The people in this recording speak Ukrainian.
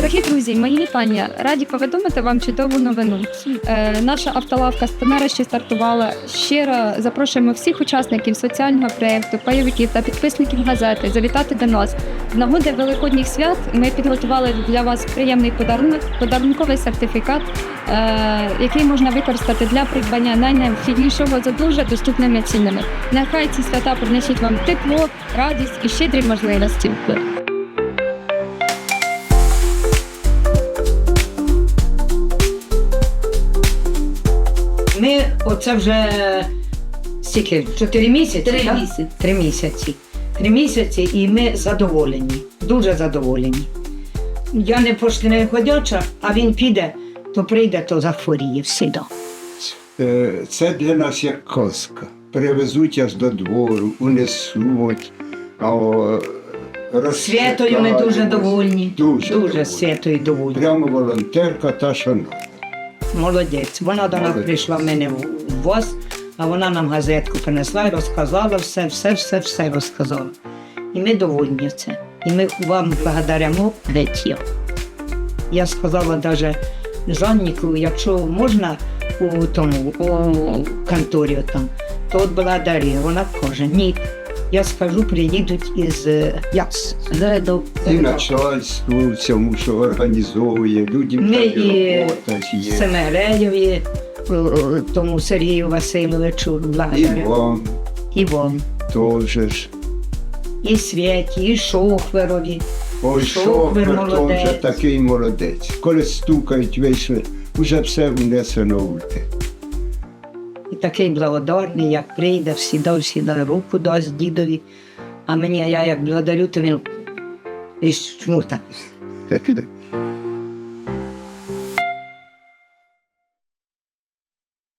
Дорогі друзі, мої вітання. Раді повідомити вам чудову новину. Е, наша автолавка Станарищі стартувала. Щиро запрошуємо всіх учасників соціального проєкту, пайовиків та підписників газети завітати до нас. З нагоди великодніх свят ми підготували для вас приємний подарунок, подарунковий сертифікат, е, який можна використати для придбання найнеобхіднішого за дуже доступними цінами. Нехай ці свята принесуть вам тепло, радість і щедрі можливості. Ми оце вже стільки? Чотири місяці? Три так? місяці. Три місяці. Три місяці і ми задоволені. Дуже задоволені. Я не поштина ходяча, а він піде, то прийде, то захворіє всіда. Е, Це для нас як казка. Привезуть аж до двору, унесуть. А Святою ми дуже довольні. Дуже, дуже довольні. святою довольні. Прямо волонтерка та ну. Молодець. Вона до нас прийшла в мене в ВОЗ, а вона нам газетку принесла і розказала все, все, все, все розказала. І ми довольні це. І ми вам благодаримо дитя. Я сказала навіть Жанніку, якщо можна у тому у конторі там, то от була Дар'я. Вона каже, ні. Я скажу, приїдуть із е, до І начальству цьому, що організовує, людям Ми і є. Семереєві, е, тому Сергію Васильовичу І благодарю. вам І вам. теж. ж. І Святі, і Шохверові. Ой, шофер молодець. теж такий молодець. Коли стукають, вийшли, вже все внесено в те. Такий благодарний, як прийде, всіда, всіда руку дасть дідові. А мені, я як благодарю, то він і чому так?